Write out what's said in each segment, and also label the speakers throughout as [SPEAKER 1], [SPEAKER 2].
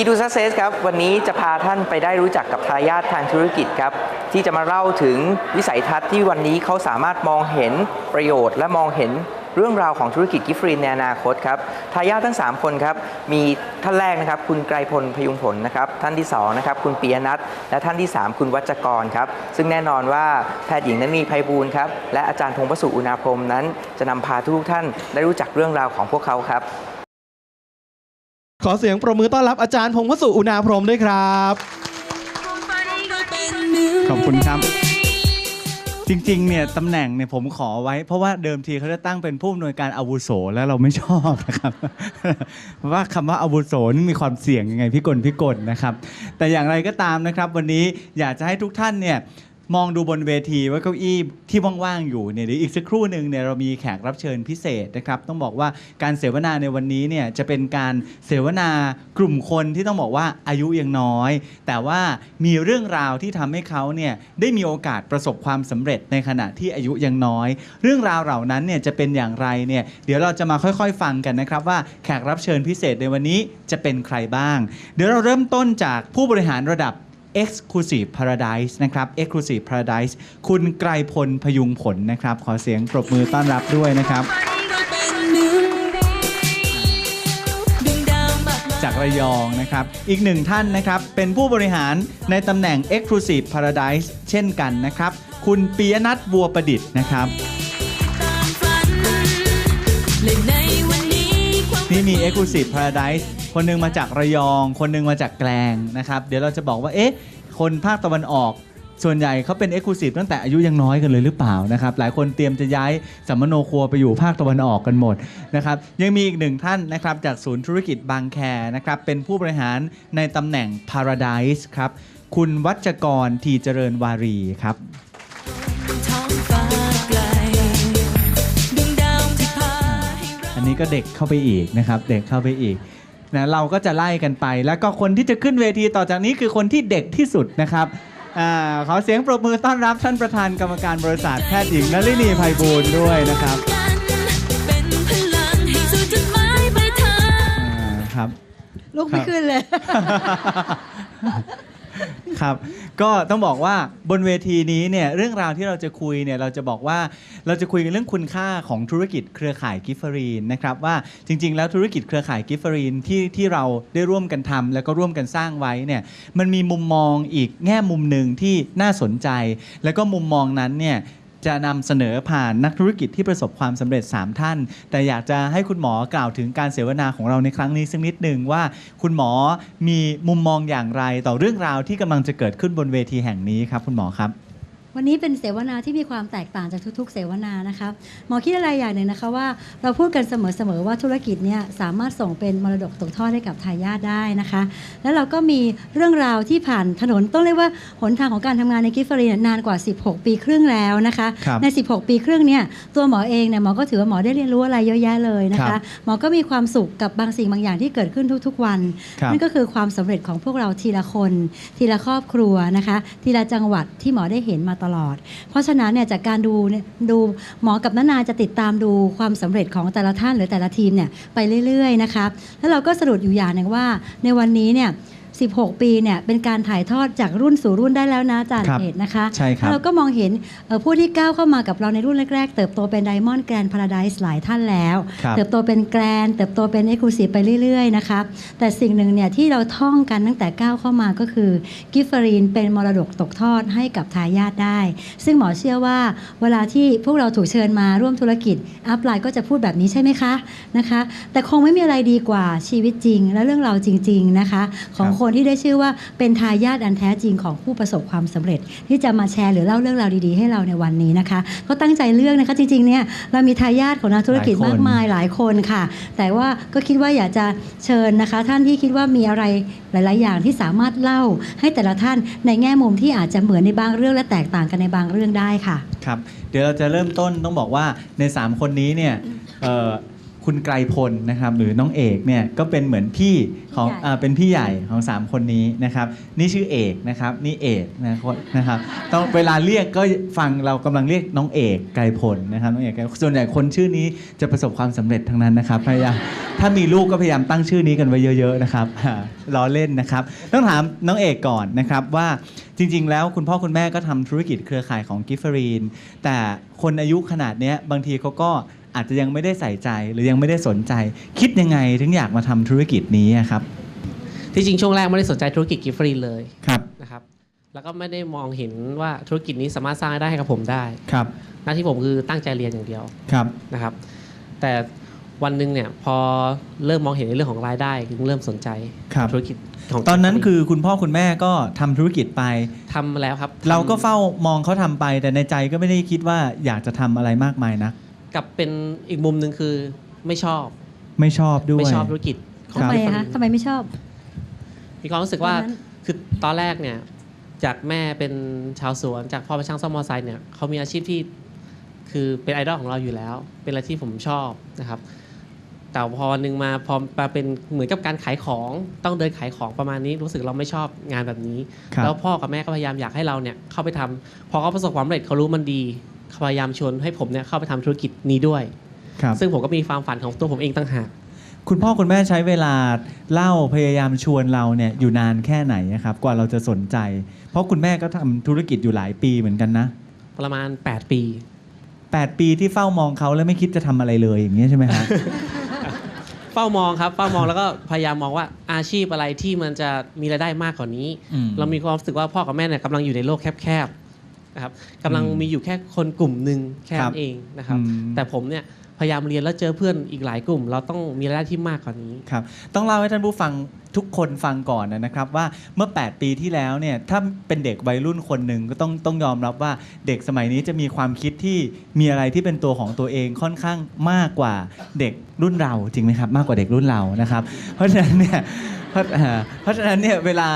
[SPEAKER 1] Key to Success ครับ วันนี้จะพาท่านไปได้รู้จักกับทายาททางธุรกิจครับ ที่จะมาเล่าถึงวิสัยทัศน์ที่วันนี้เขาสามารถมองเห็นประโยชน์ และมองเห็นเรื่องราวของธุรกิจกิฟฟรีนในอนาคตครับทายาททั้ง 3 คนครับ มีท่านแรกนะครับคุณไกรพลพยุงผลนะครับท่านที่2นะครับคุณปียนัทและท่านที่ 3 คุณวัจกรครับ ซึ่งแน่นอนว่าแพทย์หญิงนั้นมีไพบูลย์ครับและอาจารย์พงศ์วสุอุณาพรมนั้น จะนำพาทุกท่านได้รู้จักเรื่องราวของพวกเขาครับ
[SPEAKER 2] ขอเสียงปรบมือต้อนรับอาจารย์พงศ์วสุอุณาพรหมด้วยครับ
[SPEAKER 3] ขอบคุณครับ จริงๆ เนี่ยตำแหน่งเนี่ยผมขอไว้ เพราะว่าเดิมทีเขาจะตั้งเป็นผู้อำนวยการอาวุโสแล้วเราไม่ชอบนะครับ เพราะว่าคำว่าอาวุโสนี่มีความเสี่ยงยังไงพี่กลพี่กลนะครับ แต่อย่างไรก็ตามนะครับ วันนี้อยากจะให้ทุกท่านเนี่ย มองดูบนเวทีว่าเก้าอี้ที่ว่างๆอยู่เนี่ยเดี๋ยวอีกสักครู่หนึ่งเนี่ยเรามีแขกรับเชิญพิเศษนะครับต้องบอกว่าการเสวนาในวันนี้เนี่ยจะเป็นการเสวนากลุ่มคนที่ต้องบอกว่าอายุยังน้อย แต่ว่ามีเรื่องราวที่ทำให้เขาเนี่ยได้มีโอกาสประสบความสำเร็จในขณะที่อายุยังน้อย เรื่องราวเหล่านั้นเนี่ยจะเป็นอย่างไรเนี่ยเดี๋ยวเราจะมาค่อยๆ ฟังกันนะครับว่าแขกรับเชิญพิเศษในวันนี้จะเป็นใครบ้าง เดี๋ยวเราเริ่มต้นจากผู้บริหารระดับ Exclusive Paradise นะครับ Exclusive Paradise คุณไกรพลพยุงผลนะครับ ขอเสียงปรบมือต้อนรับด้วยนะครับ จากระยองนะครับ อีกหนึ่งท่านนะครับ เป็นผู้บริหารในตำแหน่ง Exclusive Paradise เช่นกันนะครับ คุณปียนัทบัวประดิษฐ์นะครับนี่มี Exclusive Paradise คนหนึงมาจากระยอง คนหนึงมาจากแกลงนะครับเดี๋ยวเราจะบอกว่าเอ๊ะคนภาคตะวันออก ส่วนใหญ่เขาเป็น Exclusive ตั้งแต่อายุยังน้อยกันเลยหรือเปล่านะครับหลายคนเตรียมจะย้ายสัมมโนครัวไปอยู่ภาคตะวันออกกันหมดนะครับยังมีอีกหนึ่งท่านนะครับจากศูนย์ธุรกิจบางแคนะครับเป็นผู้บริหารในตำแหน่ง Paradise ครับคุณวัชกรทีเจริญวารีครับ อันนี้ก็เด็กเข้าไปอีกนะครับ เด็กเข้าไปอีก นะเราก็จะไล่กันไป แล้วก็คนที่จะขึ้นเวทีต่อจากนี้คือคนที่เด็กที่สุดนะครับอาขอเสียงปรบมือต้อนรับท่านประธานกรรมการบริษัทแพทย์หญิงนลินีไพบูลย์ด้วยนะครับอ่าครับ
[SPEAKER 4] ลุกไม่ขึ้นเลย
[SPEAKER 3] ครับ ก็ต้องบอกว่าบนเวทีนี้เนี่ยเรื่องราวที่เราจะคุยเนี่ยเราจะบอกว่าเราจะคุยกันเรื่องคุณค่าของธุรกิจเครือข่ายกิฟเฟอรีนนะครับว่าจริง ๆ แล้วธุรกิจเครือข่ายกิฟเฟอรีนที่ที่เราได้ร่วมกันทำแล้วก็ร่วมกันสร้างไว้เนี่ยมันมีมุมมองอีกแง่มุมหนึ่งที่น่าสนใจ แล้วก็มุมมองนั้นเนี่ย จะนำเสนอผ่านนักธุรกิจที่ประสบความสำเร็จ 3 ท่าน แต่อยากจะให้คุณหมอกล่าวถึงการเสวนาของเราในครั้งนี้สักนิดหนึ่งว่า คุณหมอมีมุมมองอย่างไรต่อเรื่องราวที่กำลังจะเกิดขึ้นบนเวทีแห่งนี้ครับ คุณหมอครับ
[SPEAKER 4] วันนี้เป็นเสวนาที่มีความแตกต่างจากทุกๆ เสวนานะคะหมอคิดอะไรอย่างหนึ่งนะคะว่าเราพูดกันเสมอๆว่าธุรกิจเนี่ยสามารถส่งเป็นมรดกตกทอดให้กับทายาทได้นะคะ แล้วเราก็มีเรื่องราวที่ผ่านถนนต้องเรียกว่าหนทางของการทำงานในกิฟฟรีนนานกว่า 16 ปีครึ่งแล้วนะคะ
[SPEAKER 3] ครับ
[SPEAKER 4] ใน 16 ปีครึ่งเนี่ยตัวหมอเองเนี่ยหมอก็ถือว่าหมอได้เรียนรู้อะไรเยอะแยะเลยนะ
[SPEAKER 3] ครั
[SPEAKER 4] คะ
[SPEAKER 3] บ
[SPEAKER 4] หมอก็มีความสุขกับบางสิ่งบางอย่างที่เกิดขึ้นทุกๆ วัน
[SPEAKER 3] ครับ
[SPEAKER 4] นั่นก็คือความสำเร็จของพวกเราทีละคน ทีละครอบครัวนะคะ ทีละจังหวัดที่หมอได้เห็นมาตลอด เพราะฉะนั้นเนี่ยจากการดูเนี่ยดูหมอกับนานาจะติดตามดูความสำเร็จของแต่ละท่านหรือแต่ละทีมเนี่ยไปเรื่อยๆนะคะแล้วเราก็สรุปอยู่อย่างหนึ่งว่าในวันนี้เนี่ย 16 ปีเนี่ยเป็นการถ่ายทอดจากรุ่นสู่รุ่นได้แล้วนะอาจารย์
[SPEAKER 3] ครับ
[SPEAKER 4] เอกนะคะ
[SPEAKER 3] ใช่ครับ
[SPEAKER 4] แล้วเราก็มองเห็นเอ่อผู้ที่ก้าวเข้ามากับเราในรุ่นแรก ๆ เติบโตเป็นไดมอนด์แกรนด์พาราไดส์หลายท่านแล้ว
[SPEAKER 3] ครับ
[SPEAKER 4] เติบโตเป็นแกรนด์เติบโตเป็นเอ็กซ์คลูซีฟไปเรื่อยๆนะคะแต่สิ่งหนึ่งเนี่ยที่เราท่องกันตั้งแต่ก้าวเข้ามาก็คือกิฟเฟอรีนเป็นมรดกตกทอดให้กับทายาทได้ ซึ่งหมอเชื่อว่าเวลาที่พวกเราถูกเชิญมาร่วมธุรกิจอัพไลน์ก็จะพูดแบบนี้ใช่ไหมคะนะคะ แต่คงไม่มีอะไรดีกว่าชีวิตจริง และเรื่องราวจริง ๆนะคะ ของ
[SPEAKER 3] ครับ
[SPEAKER 4] คนที่ได้ชื่อว่าเป็นทายาทอันแท้จริงของผู้ประสบความสำเร็จ ที่จะมาแชร์หรือเล่าเรื่องราวดีๆ ให้เราในวันนี้นะคะ ก็ตั้งใจเลือกนะคะจริงๆเนี่ยเรามีทายาทของนักธุรกิจ
[SPEAKER 3] หลายคน
[SPEAKER 4] มากมายหลายคนค่ะ แต่ว่าก็คิดว่าอยากจะเชิญนะคะ ท่านที่คิดว่ามีอะไรหลาย ๆ อย่างที่สามารถเล่าให้แต่ละท่านในแง่มุมที่อาจจะเหมือนในบางเรื่องและแตกต่างกันในบางเรื่องได้ค่ะ
[SPEAKER 3] ครับเดี๋ยวเราจะเริ่มต้นต้องบอกว่าใน 3 คนนี้เนี่ยเอ่อ คคุณไกรพลนะครับหรือน้องเอกเนี่ยก็เป็นเหมือนพี่ของ
[SPEAKER 4] พี่ใหญ่
[SPEAKER 3] อ่าเป็นพี่ใหญ่ของ 3 คนนี้นะครับนี่ชื่อเอกนะครับนี่เอกนะครับนะครับต้องเวลาเรียกก็ฟังเรากำลังเรียกน้องเอกไกรพลนะครับน้องเอกไกรส่วนใหญ่คนชื่อนี้จะประสบความสำเร็จทั้งนั้นนะครับพยายามถ้ามีลูกก็พยายามตั้งชื่อนี้กันไว้เยอะๆนะครับล้อเล่นนะครับต้องถามน้องเอกก่อนนะครับว่าจริง ๆ แล้วคุณพ่อคุณแม่ก็ทำธุรกิจเครือข่ายของกิฟเฟอรีนแต่คนอายุขนาดเนี้ยบางทีเขาก็ อาจจะยังไม่ได้ใส่ใจหรือยังไม่ได้สนใจ คิดยังไงถึงอยากมาทำธุรกิจนี้อะครับ
[SPEAKER 5] ที่จริงช่วงแรกไม่ได้สนใจธุรกิจกิฟต์ฟรีเลย
[SPEAKER 3] ครับ
[SPEAKER 5] นะครับ แล้วก็ไม่ได้มองเห็นว่าธุรกิจนี้สามารถสร้างรายได้ให้กับผมได้
[SPEAKER 3] ครับ
[SPEAKER 5] หน้าที่ผมคือตั้งใจเรียนอย่างเดียว
[SPEAKER 3] ครับ
[SPEAKER 5] นะครับ แต่วันหนึ่งเนี่ยพอเริ่มมองเห็นในเรื่องของรายได้ถึงเริ่มสนใจ
[SPEAKER 3] ครับ
[SPEAKER 5] ธุรกิจของ
[SPEAKER 3] ตอนนั้น
[SPEAKER 5] Gift Free
[SPEAKER 3] คือคุณพ่อคุณแม่ก็ทำธุรกิจไป
[SPEAKER 5] ทำมาแล้วครับ
[SPEAKER 3] เราก็
[SPEAKER 5] ทำ
[SPEAKER 3] เฝ้ามองเขาทำไปแต่ในใจก็ไม่ได้คิดว่าอยากจะทำอะไรมากมายนะ
[SPEAKER 5] กับเป็นอีกมุมหนึ่งคือไม่ชอบ
[SPEAKER 3] ไม่ชอบด้วย
[SPEAKER 5] ไม่ชอบธุรกิจของ
[SPEAKER 4] ทำไม
[SPEAKER 5] Gift
[SPEAKER 4] อะคะ
[SPEAKER 5] Free
[SPEAKER 4] ทำไมไม่ชอบ
[SPEAKER 5] มีความรู้สึกว่า
[SPEAKER 4] ตอนนั้น
[SPEAKER 5] คือตอนแรกเนี่ยจากแม่เป็นชาวสวน จากพ่อเป็นช่างซ่อมมอเตอร์ไซค์เนี่ยเขามีอาชีพที่คือเป็นไอดอลของเราอยู่แล้ว เป็นอะไรที่ผมชอบนะครับ แต่พอวันหนึ่งมาพอมาเป็นเหมือนกับการขายของต้องเดินขายของประมาณนี้ รู้สึกเราไม่ชอบงานแบบนี้
[SPEAKER 3] ครับ
[SPEAKER 5] แล้วพ่อกับแม่ก็พยายามอยากให้เราเนี่ยเข้าไปทำพอเขาประสบความสำเร็จเขารู้มันดีเขา พยายามชวนให้ผมเนี่ยเข้าไปทำธุรกิจนี้ด้วย
[SPEAKER 3] ครับ
[SPEAKER 5] ซึ่งผมก็มีความฝันของตัวผมเองต่างหาก
[SPEAKER 3] คุณพ่อคุณแม่ใช้เวลาเล่าพยายามชวนเราเนี่ยอยู่นานแค่ไหนอะครับกว่าเราจะสนใจ เพราะคุณแม่ก็ทำธุรกิจอยู่หลายปีเหมือนกันนะ
[SPEAKER 5] ประมาณ 8 ปี
[SPEAKER 3] 8 ปีที่เฝ้ามองเขาแล้วไม่คิดจะทำอะไรเลยอย่างเงี้ยใช่ไหมฮะ
[SPEAKER 5] เฝ้ามองครับเฝ้ามองแล้วก็พยายามมองว่าอาชีพอะไรที่มันจะมีรายได้มากกว่านี้
[SPEAKER 3] อืม
[SPEAKER 5] เรามีความรู้สึกว่าพ่อกับแม่เนี่ยกำลังอยู่ในโลกแคบๆ นะครับกำลัง
[SPEAKER 3] อืม
[SPEAKER 5] มีอยู่แค่คนกลุ่มหนึ่งแค่
[SPEAKER 3] ครั
[SPEAKER 5] นั้
[SPEAKER 3] บ
[SPEAKER 5] นเองนะครับ
[SPEAKER 3] อืม
[SPEAKER 5] แต่ผมเนี่ยพยายามเรียนแล้วเจอเพื่อนอีกหลายกลุ่ม เราต้องมีรายได้ที่มากกว่านี้
[SPEAKER 3] ครับต้องเล่าให้ท่านผู้ฟังทุกคนฟังก่อนนะครับว่าเมื่อ 8 ปีที่แล้วเนี่ยถ้าเป็นเด็กวัยรุ่นคนหนึ่งก็ต้องต้องยอมรับว่าเด็กสมัยนี้จะมีความคิดที่มีอะไรที่เป็นตัวของตัวเองค่อนข้างมากกว่าเด็กรุ่นเราจริงไหมครับ มากกว่าเด็กรุ่นเรานะครับ เพราะฉะนั้นเนี่ยเพราะอ่าเพราะฉะนั้นเนี่ยเวลา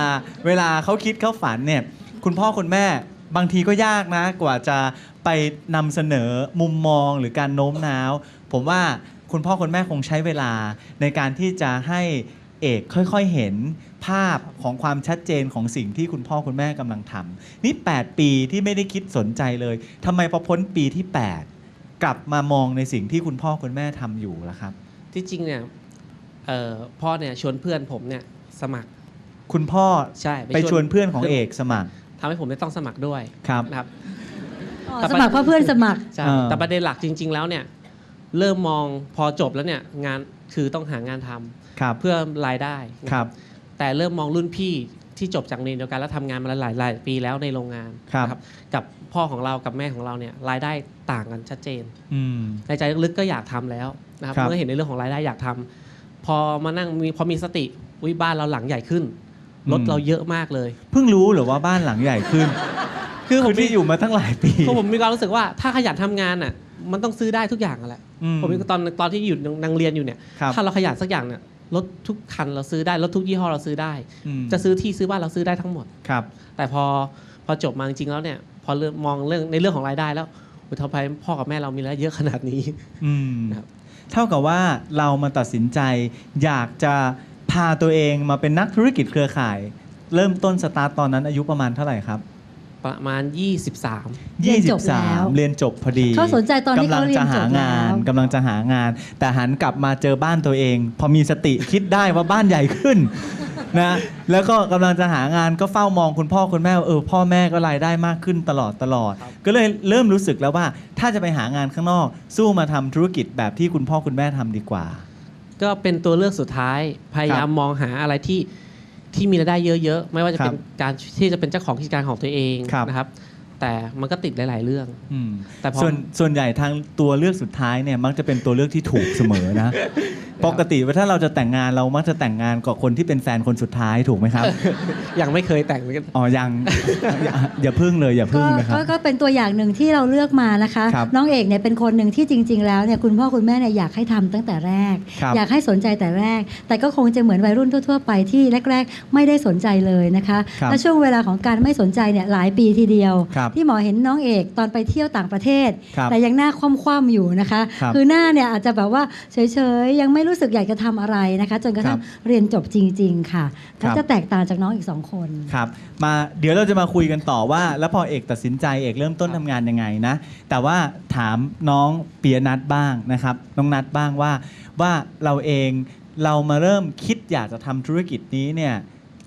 [SPEAKER 3] เวลาเขาคิดเขาฝันเนี่ยคุณพ่อคุณแม่ บางทีก็ยากนะ กว่าจะไปนำเสนอมุมมองหรือการโน้มน้าว ผมว่าคุณพ่อคุณแม่คงใช้เวลาในการที่จะให้เอกค่อยๆเห็นภาพของความชัดเจนของสิ่งที่คุณพ่อคุณแม่กำลังทำนี่ 8 ปีที่ไม่ได้คิดสนใจเลยทำไมพอพ้นปีที่ 8 กลับมามองในสิ่งที่คุณพ่อคุณแม่ทำอยู่ล่ะครับ
[SPEAKER 5] ที่จริงเนี่ยเอ่อพ่อเนี่ยชวนเพื่อนผมเนี่ยสมัคร
[SPEAKER 3] คุณพ่อ
[SPEAKER 5] ใช่
[SPEAKER 3] ไปชวนเพื่อนของเอกสมัคร
[SPEAKER 5] ทำให้ผมได้ต้องสมัครด้วย
[SPEAKER 3] ครับ
[SPEAKER 5] นะครับ
[SPEAKER 4] อ๋อ
[SPEAKER 5] แต่
[SPEAKER 4] สมัครเพราะเพื่อนสมัคร
[SPEAKER 5] ใช่
[SPEAKER 3] อ่า
[SPEAKER 5] แต่ประเด็นหลักจริง ๆ แล้วเนี่ยเริ่มมองพอจบแล้วเนี่ยงานคือต้องหางานทำ
[SPEAKER 3] ครับ
[SPEAKER 5] เพื่อรายได้นะ
[SPEAKER 3] ครับ
[SPEAKER 5] แต่เริ่มมองรุ่นพี่ที่จบจากโรงเรียนเดียวกันแล้วทำงานมาหลายหลายปีแล้วในโรงงาน
[SPEAKER 3] ครับ
[SPEAKER 5] นะกับพ่อของเรากับแม่ของเราเนี่ยรายได้ต่างกันชัดเจน
[SPEAKER 3] อืม
[SPEAKER 5] ในใจลึกๆก็อยากทำแล้วนะครับ
[SPEAKER 3] ครับ
[SPEAKER 5] เมื่อเห็นในเรื่องของรายได้อยากทำพอมานั่งมีพอมีสติวิบ้านเราหลังใหญ่ขึ้น รถเราเยอะมากเลย
[SPEAKER 3] เพิ่งรู้เหรือว่าบ้านหลังใหญ่ขึ้น
[SPEAKER 5] คือผม
[SPEAKER 3] ที่อยู่มาตั้งหลายปี
[SPEAKER 5] คือผมมีความรู้สึกว่าถ้าขยันทำงานอะมันต้องซื้อได้ทุกอย่างอะแหละ
[SPEAKER 3] อืม
[SPEAKER 5] ผมมีตอนตอนที่อยู่นังเรียนอยู่เนี่ย
[SPEAKER 3] ครับ
[SPEAKER 5] ถ้าเราขยันสักอย่างเนี่ยรถทุกคันเราซื้อได้รถทุกยี่ห้อเราซื้อได้
[SPEAKER 3] อืม
[SPEAKER 5] จะซื้อที่ซื้อบ้านเราซื้อได้ทั้งหมด
[SPEAKER 3] ครับ
[SPEAKER 5] แต่พอพอจบมาจริงๆแล้วเนี่ย พอเริ่มมองเรื่องในเรื่องของรายได้แล้วอุยทำไมพ่อกับแม่เรามีรายได้เยอะขนาดนี้
[SPEAKER 3] อืม
[SPEAKER 5] นะครับ
[SPEAKER 3] เท่ากับว่าเรามาตัดสินใจ อยากจะ พาตัวเองมาเป็นนักธุรกิจเครือข่าย เริ่มต้นสตาร์ตตอนนั้นอายุประมาณเท่าไหร่ครับ
[SPEAKER 5] ประมาณ 23
[SPEAKER 4] เรียนจบแล้ว
[SPEAKER 3] 23 เรียนจบพอดี
[SPEAKER 4] เขาสนใจตอนที่
[SPEAKER 3] กำลั
[SPEAKER 4] เขาเรีย
[SPEAKER 3] จะ
[SPEAKER 4] นจ
[SPEAKER 3] หา
[SPEAKER 4] บ
[SPEAKER 3] งาน
[SPEAKER 4] แล้ว
[SPEAKER 3] กำลังจะหางาน แต่หันกลับมาเจอบ้านตัวเอง พอมีสติคิดได้ว่าบ้านใหญ่ขึ้น นะแล้วก็กำลังจะหางานก็เฝ้ามองคุณพ่อคุณแม่ว่าเออพ่อแม่ก็รายได้มากขึ้นตลอดตลอด ก็เลยเริ่มรู้สึกแล้วว่า ถ้าจะไปหางานข้างนอก สู้มาทำธุรกิจแบบที่คุณพ่อคุณแม่ทำดีกว่า
[SPEAKER 5] ก็เป็นตัวเลือกสุดท้าย พยายามมองหาอะไรที่ที่มีรายได้เยอะๆ ไม่ว่าจะเป็นการที่จะเป็นเจ้าของกิจการของตัวเอง
[SPEAKER 3] ครับ
[SPEAKER 5] นะครับ แต่มันก็ติดหลาย ๆ เรื่อง
[SPEAKER 3] อืม
[SPEAKER 5] แต่พอ
[SPEAKER 3] ส่วนส่วนใหญ่ทางตัวเลือกสุดท้ายเนี่ยมักจะเป็นตัวเลือกที่ถูกเสมอนะ ปกติว่าถ้าเราจะแต่งงานเรามักจะแต่งงานกับคนที่เป็นแฟนคนสุดท้ายถูกไหมครับ
[SPEAKER 5] ยังไม่เคยแต่งเลย
[SPEAKER 3] อ๋อยังอย่าอย่าพึ่งเลยอย่าพึ่
[SPEAKER 4] ก็
[SPEAKER 3] งนะครับ
[SPEAKER 4] ก็ก็เป็นตัวอย่างหนึ่งที่เราเลือกมานะคะ
[SPEAKER 3] ครับ
[SPEAKER 4] น้องเอกเนี่ยเป็นคนหนึ่งที่จริง ๆ แล้วเนี่ยคุณพ่อคุณแม่เนี่ยอยากให้ทำตั้งแต่แรก
[SPEAKER 3] ครับ
[SPEAKER 4] อยากให้สนใจแต่แรก แต่ก็คงจะเหมือนวัยรุ่นทั่ว ๆ ไปที่แรก ๆ ไม่ได้สนใจเลยนะคะ
[SPEAKER 3] ครับ
[SPEAKER 4] และช่วงเวลาของการไม่สนใจเนี่ยหลายปีทีเดียว
[SPEAKER 3] ครับ
[SPEAKER 4] ที่หมอเห็นน้องเอกตอนไปเที่ยวต่างประเทศ
[SPEAKER 3] ครับ
[SPEAKER 4] แต่ยังหน้าคว่ำๆอยู่นะคะ
[SPEAKER 3] ครับ
[SPEAKER 4] อหน้าเนี่ยอาจจะแบบว่าเฉยๆยังไม่รู้สึกอยากจะทำอะไรนะคะ จนกระทั่งเรียนจบจริง ๆ ค่ะ
[SPEAKER 3] ครั
[SPEAKER 4] ก็
[SPEAKER 3] บ
[SPEAKER 4] จะแตกต่างจากน้องอีกสองคน
[SPEAKER 3] ครับมาเดี๋ยวเราจะมาคุยกันต่อว่า แล้วพอเอกตัดสินใจเอกเริ่มต้นทำงานยังไงนะ แต่ว่าถามน้องเปียนัทบ้างนะครับ น้องนัทบ้างว่าว่าเราเองเรามาเริ่มคิดอยากจะทำธุรกิจนี้เนี่ย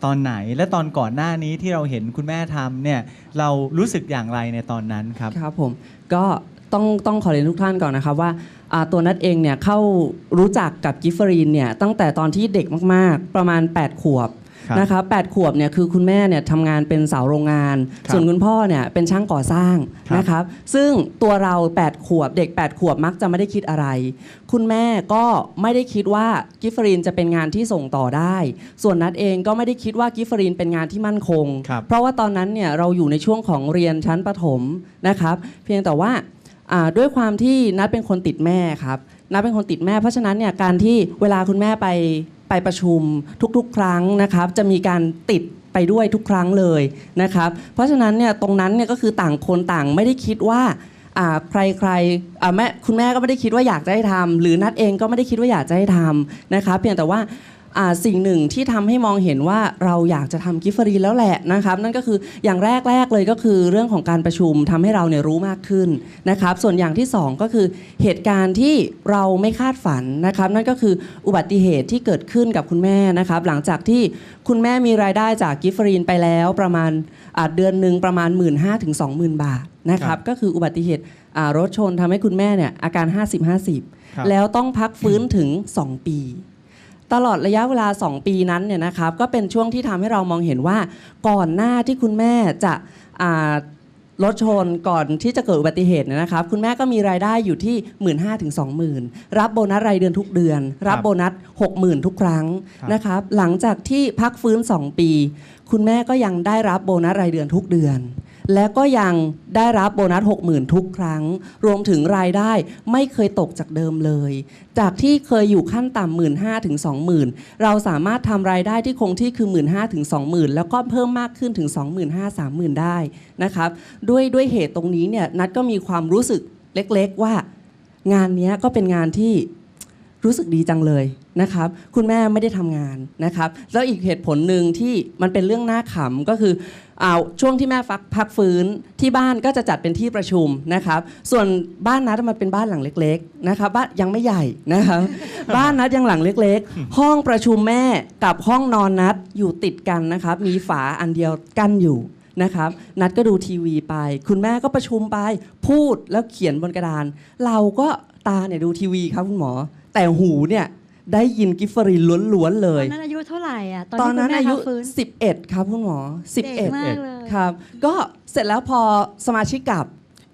[SPEAKER 3] ตอนไหนและตอนก่อนหน้านี้ที่เราเห็นคุณแม่ทำเนี่ยเรารู้สึกอย่างไรในตอนนั้นครับ
[SPEAKER 6] ครับผมก็ ต้องต้องขอเรียนทุกท่านก่อนนะครับว่าอ่าตัวนัดเองเนี่ยเข้ารู้จักกับกิฟเฟอรีนเนี่ยตั้งแต่ตอนที่เด็กมากๆ ประมาณ 8 ขวบ
[SPEAKER 3] ครับ
[SPEAKER 6] นะครับ8ขวบเนี่ยคือคุณแม่เนี่ยทำงานเป็นสาวโรงงาน
[SPEAKER 3] ครับ
[SPEAKER 6] ส่วนคุณพ่อเนี่ยเป็นช่างก่อสร้าง
[SPEAKER 3] ครับ
[SPEAKER 6] นะครับซึ่งตัวเรา 8 ขวบเด็ก 8 ขวบมักจะไม่ได้คิดอะไร คุณแม่ก็ไม่ได้คิดว่ากิฟเฟอรีนจะเป็นงานที่ส่งต่อได้ ส่วนนัดเองก็ไม่ได้คิดว่ากิฟเฟอรีนเป็นงานที่มั่นคง
[SPEAKER 3] ครับ
[SPEAKER 6] เพราะว่าตอนนั้นเนี่ยเราอยู่ในช่วงของเรียนชั้นประถมนะครับเพียงแต่ว่าอ่า ด้วยความที่นัดเป็นคนติดแม่ครับนัดเป็นคนติดแม่ เพราะฉะนั้นเนี่ยการที่เวลาคุณแม่ไปไปประชุมทุกๆ ครั้งนะครับ จะมีการติดไปด้วยทุกครั้งเลยนะครับ เพราะฉะนั้นเนี่ยตรงนั้นเนี่ยก็คือต่างคนต่างไม่ได้คิดว่าใครใครแม่คุณแม่ก็ไม่ได้คิดว่าอยากจะให้ทำหรือนัดเองก็ไม่ได้คิดว่าอยากจะให้ทำนะครับเพียงแต่ว่า สิ่งหนึ่งที่ทำให้มองเห็นว่าเราอยากจะทำกิฟต์ฟรีแล้วแหละนะครับนั่นก็คืออย่างแรกแรกเลยก็คือเรื่องของการประชุมทำให้เราเนี่ยรู้มากขึ้นนะครับส่วนอย่างที่สองก็คือเหตุการณ์ที่เราไม่คาดฝันนะครับนั่นก็คืออุบัติเหตุที่เกิดขึ้นกับคุณแม่นะครับหลังจากที่คุณแม่มีรายได้จากกิฟต์ฟรีไปแล้วประมาณอ่าเดือนหนึ่งประมาณ 1 5ื่นถึงสองหมื่นบาทนะครับก็คืออุบัติเหตุอ่ารถชนทำให้คุณแม่เนี่ยอาการ 50-50
[SPEAKER 3] ครับ
[SPEAKER 6] แล้วต้องพักฟื้นถึง 2 ปี ตลอดระยะเวลา 2 ปีนั้นเนี่ยนะครับก็เป็นช่วงที่ทำให้เรามองเห็นว่าก่อนหน้าที่คุณแม่จะรถชนก่อนที่จะเกิดอุบัติเหตุเนยนะครับ คุณแม่ก็มีรายได้อยู่ที่ 1 5ื่นถึงสองหมื่นรับโบนัสรายเดือนทุกเดือน รับโบนัส 60,000 ทุกครั้งนะครับ หลังจากที่พักฟื้น 2 ปี คุณแม่ก็ยังได้รับโบนัสรายเดือนทุกเดือน และก็ยังได้รับโบนัส 60,000 ทุกครั้ง รวมถึงรายได้ไม่เคยตกจากเดิมเลย จากที่เคยอยู่ขั้นต่ำหมื่นห้าถึงสองหมื่นเราสามารถทำรายได้ที่คงที่คือหมื่นห้าถึงสองหมื่นแล้วก็เพิ่มมากขึ้นถึงสองหมื่นห้าสามหมื่นได้นะครับด้วยด้วยเหตุตรงนี้เนี่ยนัดก็มีความรู้สึกเล็กๆว่างานนี้ก็เป็นงานที่ รู้สึกดีจังเลยนะครับ คุณแม่ไม่ได้ทำงานนะครับ แล้วอีกเหตุผลหนึ่งที่มันเป็นเรื่องน่าขำก็คืออาช่วงที่แม่ฟักพักฟื้นที่บ้านก็จะจัดเป็นที่ประชุมนะครับ ส่วนบ้านนัดมันเป็นบ้านหลังเล็ก ๆนะครับ บ้านยังไม่ใหญ่นะครับ บ้านนัดยังหลังเล็ก ๆ ห้องประชุมแม่กับห้องนอนนัดอยู่ติดกันนะครับ มีฝาอันเดียวกั้นอยู่นะครับนัดก็ดูทีวีไป คุณแม่ก็ประชุมไป พูดแล้วเขียนบนกระดาน เราก็ตาเนี่ยดูทีวีครับคุณหมอ แต่หูเนี่ยได้ยินกิฟเฟอรีนล้วนๆเล
[SPEAKER 4] ตอยนนั้นอายุเท่าไหร่อะตอน
[SPEAKER 6] ตอน
[SPEAKER 4] ที่
[SPEAKER 6] นั้น
[SPEAKER 4] คุณแม่
[SPEAKER 6] อายุ
[SPEAKER 4] พักฟื้น
[SPEAKER 6] 11 ครับคุณหมอ
[SPEAKER 4] เด็กมาก
[SPEAKER 6] 11
[SPEAKER 4] เลย
[SPEAKER 6] ครับ ก็เสร็จแล้วพอสมาชิกกลับ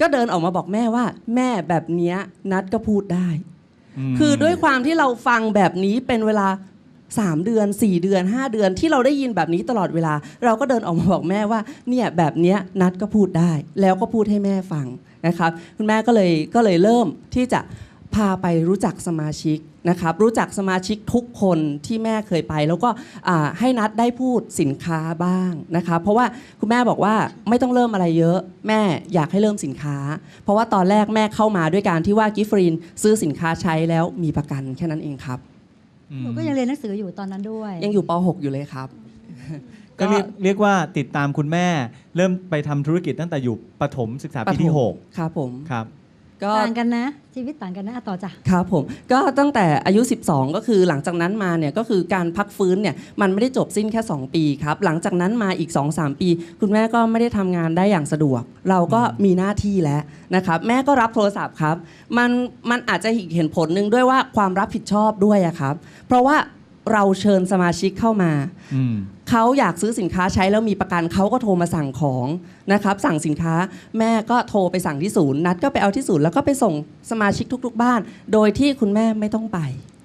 [SPEAKER 6] ก็เดินออกมาบอกแม่ว่า แม่แบบเนี้ยนัดก็พูดได้
[SPEAKER 3] ม
[SPEAKER 6] คือด้วยความที่เราฟังแบบนี้เป็นเวลา 3 เดือน 4 เดือน 5 เดือนที่เราได้ยินแบบนี้ตลอดเวลา เราก็เดินออกมาบอกแม่ว่าเนี่ยแบบเนี้ยนัดก็พูดได้ แล้วก็พูดให้แม่ฟังนะครับ คุณแม่ก็เลยก็เลยเริ่มที่จะ พาไปรู้จักสมาชิกนะครับรู้จักสมาชิกทุกคนที่แม่เคยไป แล้วก็อ่าให้นัดได้พูดสินค้าบ้างนะครับเพราะว่าคุณแม่บอกว่าไม่ต้องเริ่มอะไรเยอะ แม่อยากให้เริ่มสินค้า เพราะว่าตอนแรกแม่เข้ามาด้วยการที่ว่ากิฟฟรีนซื้อสินค้าใช้แล้วมีประกันแค่นั้นเองครับ
[SPEAKER 3] อืม
[SPEAKER 4] หนูก็ยังเรียนหนังสืออยู่ตอนนั้นด้วย
[SPEAKER 6] ยังอยู่ป .6 อยู่เลยครับ
[SPEAKER 3] ก็เรียกเรียกว่าติดตามคุณแม่ เริ่มไปทำธุรกิจตั้งแต่อยู่ประถมศึกษาปีที่
[SPEAKER 6] ครับผม
[SPEAKER 3] 6ครับ
[SPEAKER 6] ก็
[SPEAKER 4] ต่างกันนะ ชีวิตต่างกันนะอะต่อจ้ะ
[SPEAKER 6] ครับผมก็ตั้งแต่อายุ 12 ก็คือหลังจากนั้นมาเนี่ยก็คือการพักฟื้นเนี่ยมันไม่ได้จบสิ้นแค่ 2 ปีครับ หลังจากนั้นมาอีก 2-3 ปี คุณแม่ก็ไม่ได้ทำงานได้อย่างสะดวก เราก็มีหน้าที่แล้วนะครับแม่ก็รับโทรศัพท์ครับ มันมันอาจจะอีกเห็นผลหนึ่งด้วยว่าความรับผิดชอบด้วยอะครับ เพราะว่าเราเชิญสมาชิกเข้ามา
[SPEAKER 3] อืม
[SPEAKER 6] เขาอยากซื้อสินค้าใช้แล้วมีประกันเขาก็โทรมาสั่งของนะครับสั่งสินค้าแม่ก็โทรไปสั่งที่ศูนย์นัดก็ไปเอาที่ศูนย์แล้วก็ไปส่งสมาชิกทุก ๆ บ้าน โดยที่คุณแม่ไม่ต้องไป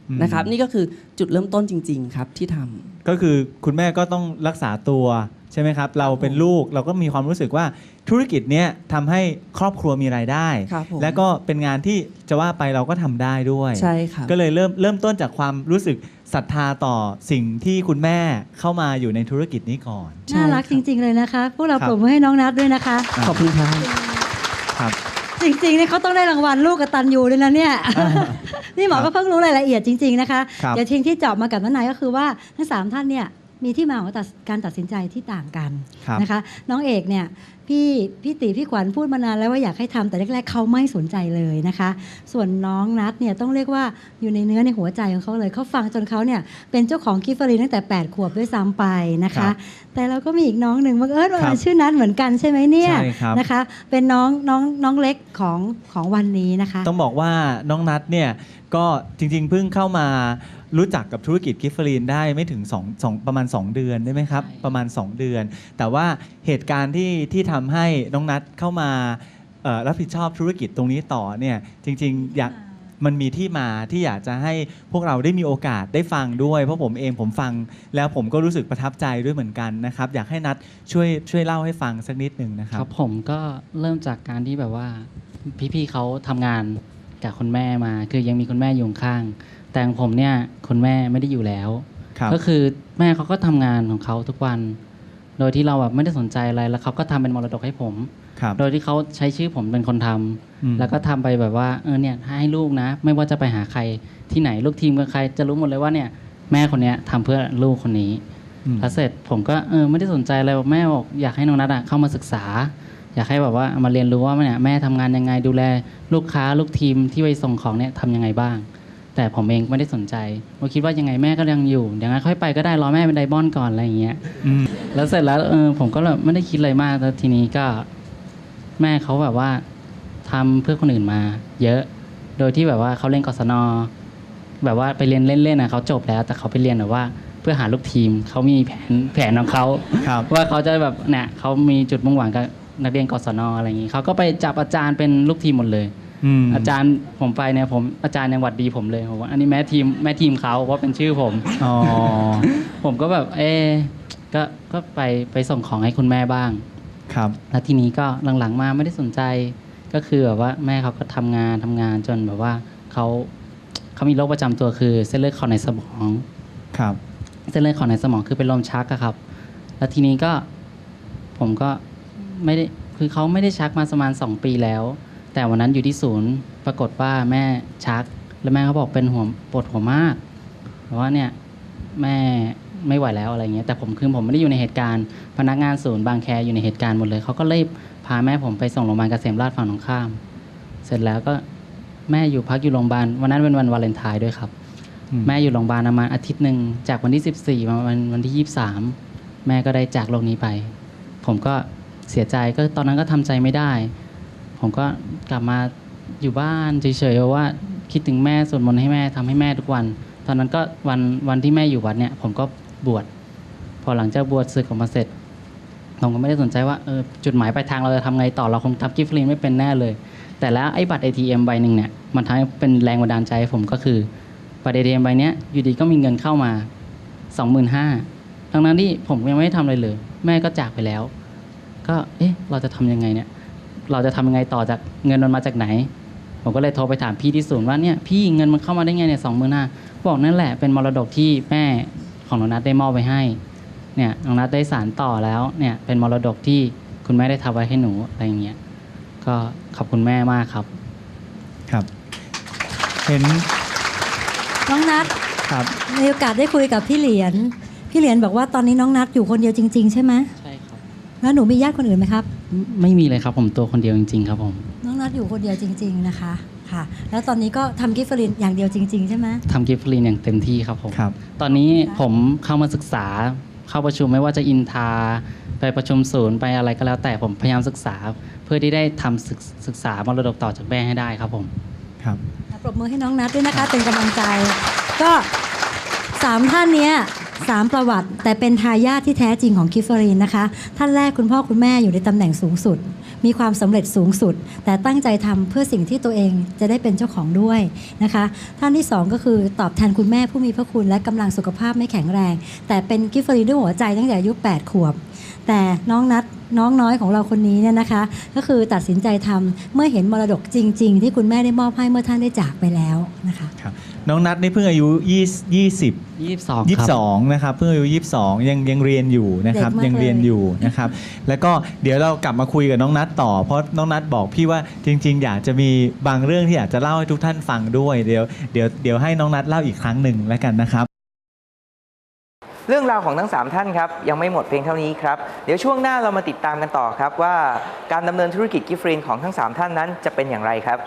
[SPEAKER 3] อืม
[SPEAKER 6] นะครับนี่ก็คือจุดเริ่มต้นจริง ๆ ครับที่ทำ
[SPEAKER 3] ก็คือคุณแม่ก็ต้องรักษาตัวใช่ไหมครับ เราเป็นลูกเราก็มีความรู้สึกว่าธุรกิจเนี้ยทำให้ครอบครัวมีรายได้
[SPEAKER 6] ครับผม
[SPEAKER 3] และก็เป็นงานที่จะว่าไปเราก็ทำได้ด้วย
[SPEAKER 6] ใช่ครับ
[SPEAKER 3] ก็เลยเริ่มเริ่มต้นจากความรู้สึกศรัทธาต่อสิ่งที่คุณแม่เข้ามาอยู่ในธุรกิจนี้ก่อน
[SPEAKER 6] ใช่
[SPEAKER 4] น่ารัก
[SPEAKER 6] ค
[SPEAKER 4] จ
[SPEAKER 6] รับ
[SPEAKER 4] ริง ๆ เลยนะคะ พวกเรา
[SPEAKER 3] ครับ
[SPEAKER 4] ปรบมือให้น้องนัดด้วยนะคะ
[SPEAKER 6] ขอบคุณครับ
[SPEAKER 3] ครับ
[SPEAKER 4] จริงๆเนี่ยเขาต้องได้รางวัลลูกกตันยูเลยนะเนี่ย นี่หมอ
[SPEAKER 3] ครั
[SPEAKER 4] ก็
[SPEAKER 3] บ
[SPEAKER 4] เพิ่งรู้รายละเอียดจริง ๆ นะคะ
[SPEAKER 3] ครับ
[SPEAKER 4] เดี๋ยวทิ้งที่เจาะมากับน้านายก็คือว่าทั้งสามท่านเนี่ย มีที่มาของตัดการตัดสินใจที่ต่างกัน
[SPEAKER 3] ครับ
[SPEAKER 4] นะคะ น้องเอกเนี่ย พี่พี่ตีพี่ขวัญพูดมานานแล้วว่าอยากให้ทำแต่แรก ๆเขาไม่สนใจเลยนะคะ ส่วนน้องนัดเนี่ยต้องเรียกว่าอยู่ในเนื้อในหัวใจของเขาเลยเขาฟังจนเขาเนี่ยเป็นเจ้าของกิฟฟรีตั้งแต่ 8 ขวบด้วยซ้ำไปนะ
[SPEAKER 3] ครั
[SPEAKER 4] คะ
[SPEAKER 3] บ
[SPEAKER 4] แต่เราก็มีอีกน้องหนึ่งบังเอิญว่า
[SPEAKER 3] ครับ
[SPEAKER 4] ชื่อนัดเหมือนกันใช่ไหมเนี่ย
[SPEAKER 3] ใช่ครับ
[SPEAKER 4] นะคะ เป็นน้องน้องน้องเล็กของของวันนี้นะคะ
[SPEAKER 3] ต้องบอกว่าน้องนัทเนี่ยก็จริงๆเพิ่งเข้ามารู้จักกับธุรกิจกิฟฟรีนได้ไม่ถึง2 2ประมาณ 2 เดือนได้ไหมครับ ประมาณ 2 เดือน แต่ว่า เหตุการณ์ที่ที่ทำให้น้องนัทเข้ามาเอ่อรับผิดชอบธุรกิจตรงนี้ต่อเนี่ยจริงๆอยากมันมีที่มาที่อยากจะให้พวกเราได้มีโอกาสได้ฟังด้วย เพราะผมเองผมฟังแล้วผมก็รู้สึกประทับใจด้วยเหมือนกันนะครับ อยากให้นัทช่วยช่วยเล่าให้ฟังสักนิดหนึ่งนะค
[SPEAKER 7] ค
[SPEAKER 3] รั
[SPEAKER 7] รับบผมก็เริ่มจากการที่แบบว่าพี่ๆเขาทำงานกับคุณแม่มา คือยังมีคุณแม่อยู่ข้าง แต่ของผมเนี่ยคุณแม่ไม่ได้อยู่แล้ว
[SPEAKER 3] ครับ
[SPEAKER 7] ก็คือแม่เขาก็ทำงานของเขาทุกวัน โดยที่เราแบบไม่ได้สนใจอะไรแล้วเขาก็ทำเป็นมรดกให้ผม
[SPEAKER 3] ครับ
[SPEAKER 7] โดยที่เขาใช้ชื่อผมเป็นคนทำ
[SPEAKER 3] อืม
[SPEAKER 7] แล้วก็ทำไปแบบว่าเออเนี่ยให้ลูกนะ ไม่ว่าจะไปหาใครที่ไหนลูกทีมกับใคร จะรู้หมดเลยว่าเนี่ยแม่คนเนี้ยทำเพื่อลูกคนนี้
[SPEAKER 3] อืม
[SPEAKER 7] แล้วเสร็จผมก็เออไม่ได้สนใจอะไรบอกแม่บอกอยากให้น้องนัทอะเข้ามาศึกษา อยากให้แบบว่ามาเรียนรู้ว่าเนี่ยแม่ทำงานยังไงดูแลลูกค้าลูกทีมที่ไปส่งของเนี่ยทำยังไงบ้าง แต่ผมเองไม่ได้สนใจผมคิดว่ายังไงแม่ก็ยังอยู่อย่างนั้นค่อยไปก็ได้รอแม่เป็นไดบอนก่อนอะไรอย่างเงี้ย
[SPEAKER 3] อืม
[SPEAKER 7] แล้วเสร็จแล้วเออผมก็แบบไม่ได้คิดอะไรมากแล้วทีนี้ก็ แม่เขาแบบว่าทำเพื่อคนอื่นมา เยอะ โดยที่แบบว่าเขาเล่นกศนแบบว่าไปเรียนเล่นๆนะเขาจบแล้ว แต่เขาไปเรียนแบบว่าเพื่อหาลูกทีมเขามีแผนแผนของเขา
[SPEAKER 3] ครับ
[SPEAKER 7] ว่าเขาจะแบบเนี่ยเขามีจุดมุ่งหวังกับนักเรียนกศนอะไรอย่างนี้เขาก็ไปจับอาจารย์เป็นลูกทีมหมดเลย
[SPEAKER 3] อืม
[SPEAKER 7] อาจารย์ผมไปเนี่ยผมอาจารย์ยังหวัดดีผมเลยผมว่าอันนี้แม่ทีมแม่ทีมเขาเพราะเป็นชื่อผม
[SPEAKER 3] อ๋อ
[SPEAKER 7] ผมก็แบบเอ๊ะก็ก็ไปไปส่งของให้คุณแม่บ้าง
[SPEAKER 3] ครับ
[SPEAKER 7] แล้วทีนี้ก็หลังๆมาไม่ได้สนใจก็คือแบบว่าแม่เขาก็ทำงานทำงานจนแบบว่าเขาเขามีโรคประจำตัวคือเส้นเลือดขอดในสมอง
[SPEAKER 3] ครับ
[SPEAKER 7] เส้นเลือดขอดในสมองคือเป็นลมชักอะครับ แล้วทีนี้ก็ผมก็ไม่ได้คือเขาไม่ได้ชักมาประมาณสองปีแล้ว แต่วันนั้นอยู่ที่ศูนย์ปรากฏว่าแม่ชัก แล้วแม่เขาบอกเป็นหัวปวดหัวมากบอกว่าเนี่ยแม่ไม่ไหวแล้วอะไรเงี้ยแต่ผมคือผมไม่ได้อยู่ในเหตุการณ์พนักงานศูนย์บางแคอยู่ในเหตุการณ์หมดเลยเขาก็รีบพาแม่ผมไปส่งโรงพยาบาลเกษมราชฝั่งตรงข้าม เสร็จแล้วก็แม่อยู่พักอยู่โรงพยาบาลวันนั้นเป็นวันวาเลนไทน์ด้วยครับ
[SPEAKER 3] อืม
[SPEAKER 7] แม่อยู่โรงพยาบาลประมาณอาทิตย์หนึ่งจากวันที่ 14มาวันวันที่ 23 แม่ก็ได้จากโลกนี้ไป ผมก็เสียใจก็ตอนนั้นก็ทำใจไม่ได้ ผมก็กลับมาอยู่บ้านเฉยๆว่าคิดถึงแม่สวดมนต์ให้แม่ทำให้แม่ทุกวัน ตอนนั้นก็วันวันที่แม่อยู่วัดเนี่ย ผมก็บวชพอหลังจากบวชศึกออกมาเสร็จผมก็ไม่ได้สนใจว่าเออจุดหมายปลายทางเราจะทำไงต่อเราคงทำกิฟต์ฟรีไม่เป็นแน่เลย แต่แล้วไอ้บัตร ATM ใบหนึ่งเนี่ยมันทำให้เป็นแรงบันดาลใจผมก็คือบัตร ATM ใบเนี้ยอยู่ดีก็มีเงินเข้ามา 25,000ทั้งนั้นที่ผมยังไม่ได้ทำอะไรเลย แม่ก็จากไปแล้ว ก็เอ๊ะเราจะทำยังไงเนี่ย เราจะทำยังไงต่อจากเงินมันมาจากไหน ผมก็เลยโทรไปถามพี่ที่ศูนย์ว่าเนี่ยพี่เงินมันเข้ามาได้ไงเนี่ยสองหมื่นห้าบอกนั่นแหละเป็นมรดกที่แม่ของน้องนัทได้มอบไปให้เนี่ยน้องนัทได้สารต่อแล้วเนี่ยเป็นมรดกที่คุณแม่ได้ทำไว้ให้หนูอะไรอย่างเงี้ยก็ขอบคุณแม่มากครับ
[SPEAKER 3] ครับ เห็น
[SPEAKER 4] น้องนัด
[SPEAKER 3] ครับ
[SPEAKER 4] มีโอกาสได้คุยกับพี่เหรียญพี่เหรียญบอกว่าตอนนี้น้องนัดอยู่คนเดียวจริง ๆ ใช่ไหม
[SPEAKER 7] ใช่ครับ
[SPEAKER 4] แล้วหนูมีญาติคนอื่นไหมครับ
[SPEAKER 7] ไม่มีเลยครับผมตัวคนเดียวจริง ๆ ครับผม
[SPEAKER 4] น้องนัดอยู่คนเดียวจริง ๆนะคะค่ะ แล้วตอนนี้ก็ทำกิฟต์ฟรีนอย่างเดียวจริง ๆ ใช่ไหม
[SPEAKER 7] ทำกิฟต์ฟรีนอย่างเต็มที่ครับผม
[SPEAKER 3] ครับ
[SPEAKER 7] ตอนนี้ผมเข้ามาศึกษาเข้าประชุมไม่ว่าจะอินทา ไปประชุมศูนย์ไปอะไรก็แล้วแต่ผมพยายามศึกษา เพื่อที่ได้ทำศึกศึกษามรดกต่อจากแม่ให้ได้ครับผม
[SPEAKER 3] ครับ
[SPEAKER 4] ปรบมือให้น้องนัดด้วยนะคะ เป็นกำลังใจ ก็สามท่านเนี้ย สามประวัติ แต่เป็นทายาทที่แท้จริงของกิฟเฟอรีนนะคะ ท่านแรกคุณพ่อคุณแม่อยู่ในตำแหน่งสูงสุด มีความสำเร็จสูงสุด แต่ตั้งใจทำเพื่อสิ่งที่ตัวเองจะได้เป็นเจ้าของด้วยนะคะ ท่านที่สองก็คือตอบแทนคุณแม่ผู้มีพระคุณและกำลังสุขภาพไม่แข็งแรง แต่เป็นกิฟฟรีด้วยหัวใจตั้งแต่อายุ8ขวบ แต่น้องนัดน้องน้อยของเราคนนี้เนี่ยนะคะ ก็คือตัดสินใจทำเมื่อเห็นมรดกจริง ๆ ที่คุณแม่ได้มอบให้เมื่อท่านได้จากไปแล้วนะคะ
[SPEAKER 3] ครับน้องนัทนี่เพิ่งอายุ 20 20
[SPEAKER 7] 22ครับ
[SPEAKER 3] 22นะครับเพิ่งอายุ 22 ยังยังเรียนอยู่นะครับ
[SPEAKER 4] เด็กมาก
[SPEAKER 3] ยังเรียน
[SPEAKER 4] เลย
[SPEAKER 3] อยู่นะครับ แล้วก็เดี๋ยวเรากลับมาคุยกับน้องนัทต่อ เพราะน้องนัทบอกพี่ว่าจริง ๆ อยากจะมีบางเรื่องที่อยากจะเล่าให้ทุกท่านฟังด้วยเดี๋ยวเดี๋ยวเดี๋ยวให้น้องนัทเล่าอีกครั้งหนึ่งแล้วกันนะครับ
[SPEAKER 1] เรื่องราวของทั้ง 3 ท่านครับ ยังไม่หมดเพียงเท่านี้ครับ เดี๋ยวช่วงหน้าเรามาติดตามกันต่อครับว่าการดำเนินธุรกิจกิฟต์ฟรีนของทั้ง 3 ท่านนั้นจะเป็นอย่างไรครับ